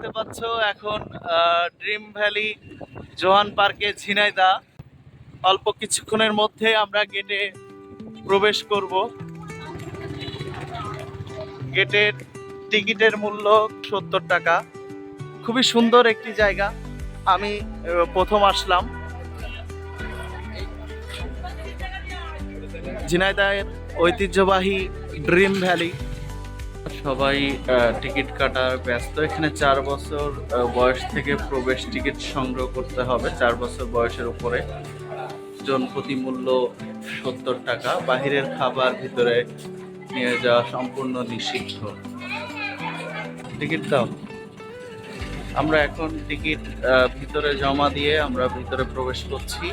দেখতে পাচ্ছ এখন ড্রিম ভ্যালি জোহান পার্কে ঝিনাইদা। অল্প কিছুক্ষণের মধ্যে আমরা গেটে প্রবেশ করব। গেটের টিকিটের মূল্য সত্তর টাকা। খুবই সুন্দর একটি জায়গা। আমি প্রথম আসলাম। ঝিনাইদায়ের ঐতিহ্যবাহী ড্রিম ভ্যালি। সবাই টিকিট কাটার ব্যস্ত। এখানে চার বছর বয়স থেকে প্রবেশ টিকিট সংগ্রহ করতে হবে। চার বছর বয়সের উপরে। জন প্রতি মূল্য সত্তর টাকা। বাহিরের খাবার ভিতরে নিয়ে যাওয়া সম্পূর্ণ নিষিদ্ধ। টিকিট দাও। আমরা এখন টিকিট ভিতরে জমা দিয়ে আমরা ভিতরে প্রবেশ করছি।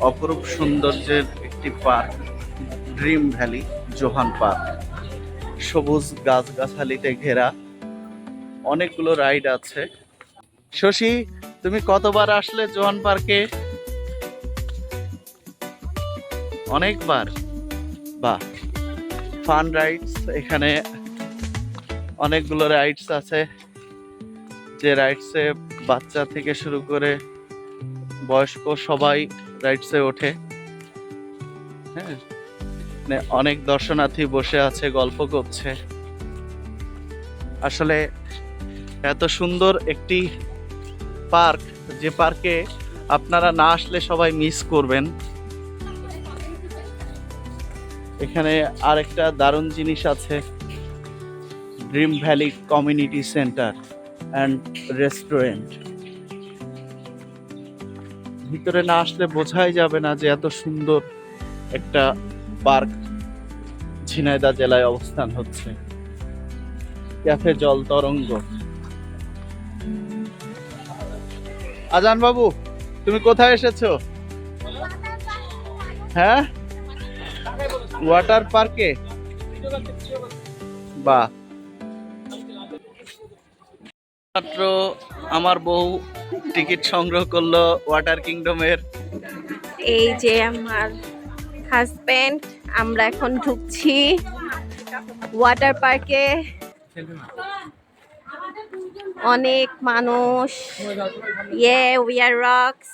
অপরূপ সৌন্দর্যের একটি park, dream valley, Johan park. সবুজ গাছগাছালিতে ঘেরা অনেকগুলো রাইড আছে। শশী, তুমি কতবার আসলে জোহান পার্কে? অনেকবার? বা ফান রাইডস এখানে অনেকগুলো রাইডস আছে। যে রাইডসে বাচ্চা থেকে শুরু করে বয়স্ক সবাই রাইডসে ওঠে। হ্যাঁ মানে অনেক দর্শনার্থী বসে আছে, গল্প করছে। আসলে এত সুন্দর একটি পার্ক, যে পার্কে আপনারা না আসলে সবাই মিস করবেন। এখানে আরেকটা দারুণ জিনিস আছে dream valley community centre and restaurant. ভিতরে না আসলে বোঝাই যাবে না যে এত সুন্দর একটা পার্ক ঝিনাইদা জেলায় অবস্থান হচ্ছে। ক্যাফে জল তরঙ্গ। আজান বাবু তুমি কোথায় এসেছ? হ্যাঁ? ওয়াটার পার্কে? বাহ। মাত্র আমার বউ টিকিট সংগ্রহ করল ওয়াটার কিংডমের এই যে আমার হাজবেন্ড আমরা এখন ঢুকছি ওয়াটার পার্কে অনেক মানুষ। ইয়ে উই আর রক্স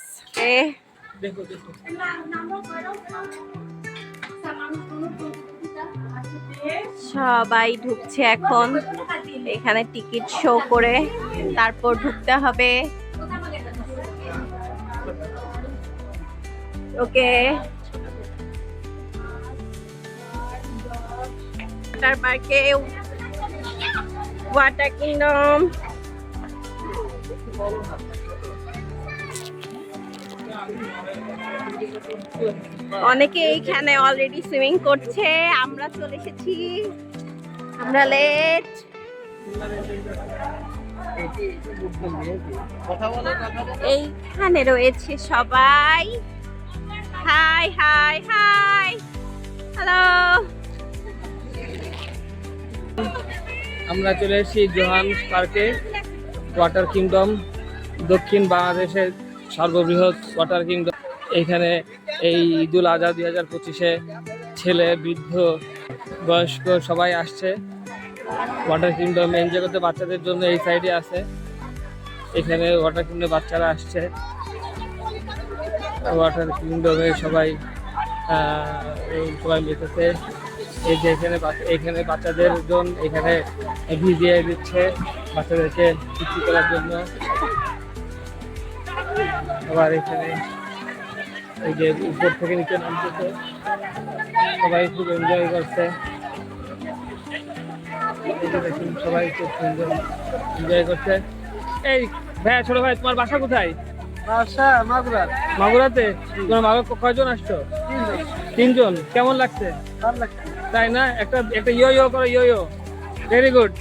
সবাই ঢুকছে এখন। এখানে টিকিট শো করে তারপর ঢুকতে হবে। ওকে। Water water kingdom. অনেকে এইখানে অলরেডি সুইমিং করছে। আমরা চলে এসেছি। আমরা লেট এইখানে রয়েছে সবাই। হাই হাই হাই হ্যালো আমরা চলে এসেছি জোহান পার্কে ওয়াটার কিংডম দক্ষিণ বাংলাদেশের সর্ববৃহৎ ওয়াটার কিংডম এখানে এই ঈদুল আজহা দুই হাজার পঁচিশে ছেলে, বৃদ্ধ, বয়স্ক সবাই আসছে। ওয়াটার কিংডম এনজয় করতে বাচ্চাদের জন্য এই সাইডে আছে। এখানে ওয়াটার কিংডমে বাচ্চারা আসছে। ওয়াটার কিংডমে সবাই সবাই মেতেছে এই যে এখানে এখানে বাচ্চাদের জন্য এখানে ভিজিয়ে দিচ্ছে বাচ্চাদেরকে পিচ্ছি করার জন্য। আবার এখানে এই যে উপর থেকে নিচে নামতেছে। সবাই খুব এনজয় করছে। দেখুন সবাই খুব সুন্দর এনজয় করছে। এই ভাইয়া ছোট ভাই তোমার বাসা কোথায়? বাসা মাগুরার। মাগুরাতে? তোমার মাগুর কয়জন আসছো? তিনজন। কেমন লাগছে? লাগছে। তাই না? একটা একটা ইয়ো ইয়ো করো ইয়ো ইয়ো ভেরি গুড